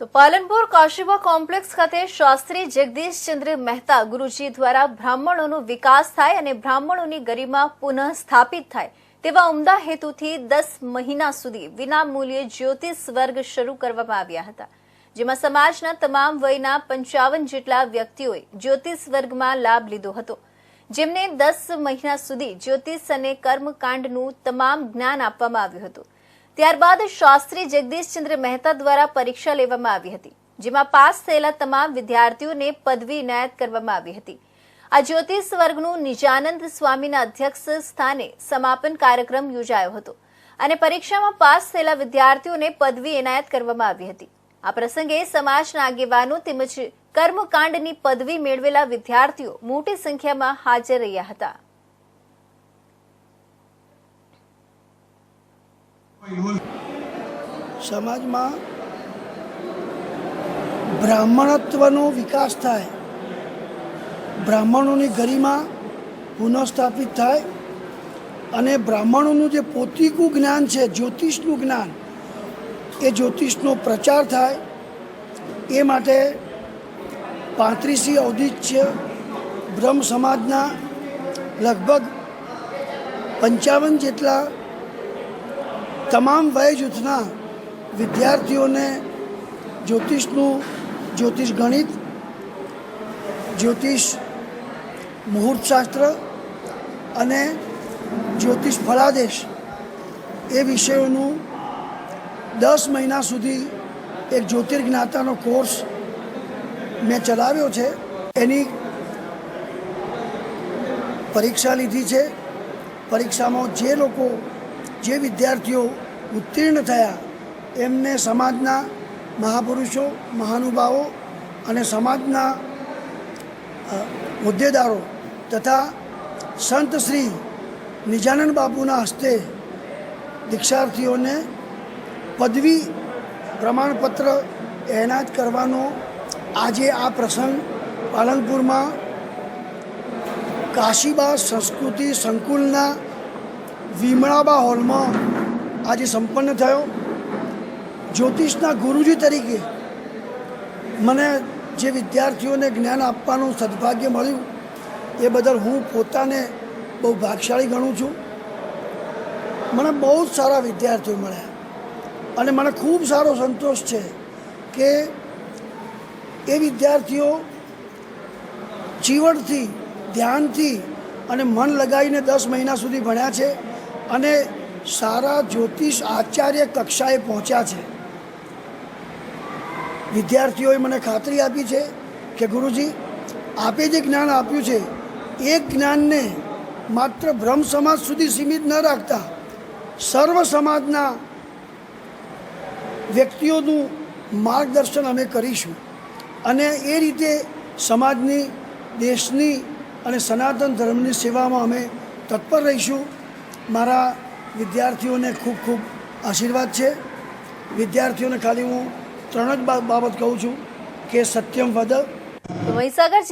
તો પાલનપુર કાશીબા કોમ્પ્લેક્સ ખાતે શાસ્ત્રી જગદીશચંદ્ર મહેતા ગુરુજી દ્વારા બ્રાહ્મણોનો વિકાસ થાય અને બ્રાહ્મણોની ગરિમા પુનઃ સ્થાપિત થાય તેવા ઉમદા હેતુથી દસ મહિના સુધી વિનામૂલ્યે જ્યોતિષ વર્ગ શરૂ કરવામાં આવ્યા હતા. જેમાં સમાજના તમામ વયના પંચાવન જેટલા વ્યક્તિઓએ જ્યોતિષ વર્ગમાં લાભ લીધો હતો. જેમને દસ મહિના સુધી જ્યોતિષ અને કર્મકાંડનું તમામ જ્ઞાન આપવામાં આવ્યું હતું. ત્યારબાદ શાસ્ત્રી જગદીશચંદ્ર મહેતા દ્વારા પરીક્ષા લેવામાં આવી હતી, જેમાં પાસ થયેલા તમામ વિદ્યાર્થીઓને પદવી એનાયત કરવામાં આવી હતી. આ જ્યોતિષ વર્ગનું નિજાનંદ સ્વામીના અધ્યક્ષ સ્થાને સમાપન કાર્યક્રમ યોજાયો હતો અને પરીક્ષામાં પાસ થયેલા વિદ્યાર્થીઓને પદવી એનાયત કરવામાં આવી હતી. આ પ્રસંગે સમાજના આગેવાનો તેમજ કર્મકાંડની પદવી મેળવેલા વિદ્યાર્થીઓ મોટી સંખ્યામાં હાજર રહ્યા હતા. સમાજમાં બ્રાહ્મણત્વનો વિકાસ થાય, બ્રાહ્મણોની ગરિમા પુનઃસ્થાપિત થાય અને બ્રાહ્મણોનું જે પોતિકું જ્ઞાન છે, જ્યોતિષનું જ્ઞાન, એ જ્યોતિષનો પ્રચાર થાય, એ માટે પાંત્રીસી ઔદિત્ય બ્રહ્મ સમાજના લગભગ પંચાવન જેટલા તમામ વય જૂથના વિદ્યાર્થીઓને જ્યોતિષનું, જ્યોતિષ ગણિત, જ્યોતિષ મુહૂર્તશાસ્ત્ર અને જ્યોતિષ ફળાદેશ એ વિષયોનું દસ મહિના સુધી એક જ્યોતિર્જ્ઞાતાનો કોર્સ મેં ચલાવ્યો છે. એની પરીક્ષા લીધી છે. પરીક્ષામાં જે લોકો જે વિદ્યાર્થીઓ ઉત્તીર્ણ થયા, એમને સમાજના મહાપુરુષો, મહાનુભાવો અને સમાજના હોદ્દેદારો તથા સંત શ્રી નિજાનંદ બાપુના હસ્તે દીક્ષાર્થીઓને પદવી પ્રમાણપત્ર એનાત કરવાનો આજે આ પ્રસંગ પાલનપુરમાં કાશીબા સંસ્કૃતિ સંકુલના વિમળાબા હોલમાં આજે સંપન્ન થયો. જ્યોતિષના ગુરુજી તરીકે મને જે વિદ્યાર્થીઓને જ્ઞાન આપવાનું સદભાગ્ય મળ્યું, એ બદલ હું પોતાને બહુ ભાગશાળી ગણું છું. મને બહુ જ સારા વિદ્યાર્થીઓ મળ્યા. અને મને ખૂબ સારો સંતોષ છે કે એ વિદ્યાર્થીઓ ચીવડથી ધ્યાનથી અને મન લગાવીને દસ મહિના સુધી ભણ્યા છે. અને સારા જ્યોતિષ આચાર્ય કક્ષાએ પહોંચ્યા છે. વિદ્યાર્થીઓએ મને ખાતરી આપી છે કે ગુરુજી, આપે જે જ્ઞાન આપ્યું છે, એ જ્ઞાનને માત્ર બ્રહ્મ સમાજ સુધી સીમિત ન રાખતા, સર્વ સમાજના વ્યક્તિઓનું માર્ગદર્શન અમે કરીશું. અને એ રીતે સમાજની, દેશની અને સનાતન ધર્મની સેવામાં અમે તત્પર રહીશું. મારા વિદ્યાર્થીઓને ખૂબ ખૂબ આશીર્વાદ છે. વિદ્યાર્થીઓને ખાલી હું ત્રણ જ બાબત કહું છું કે સત્યમ વદ. વૈસાગર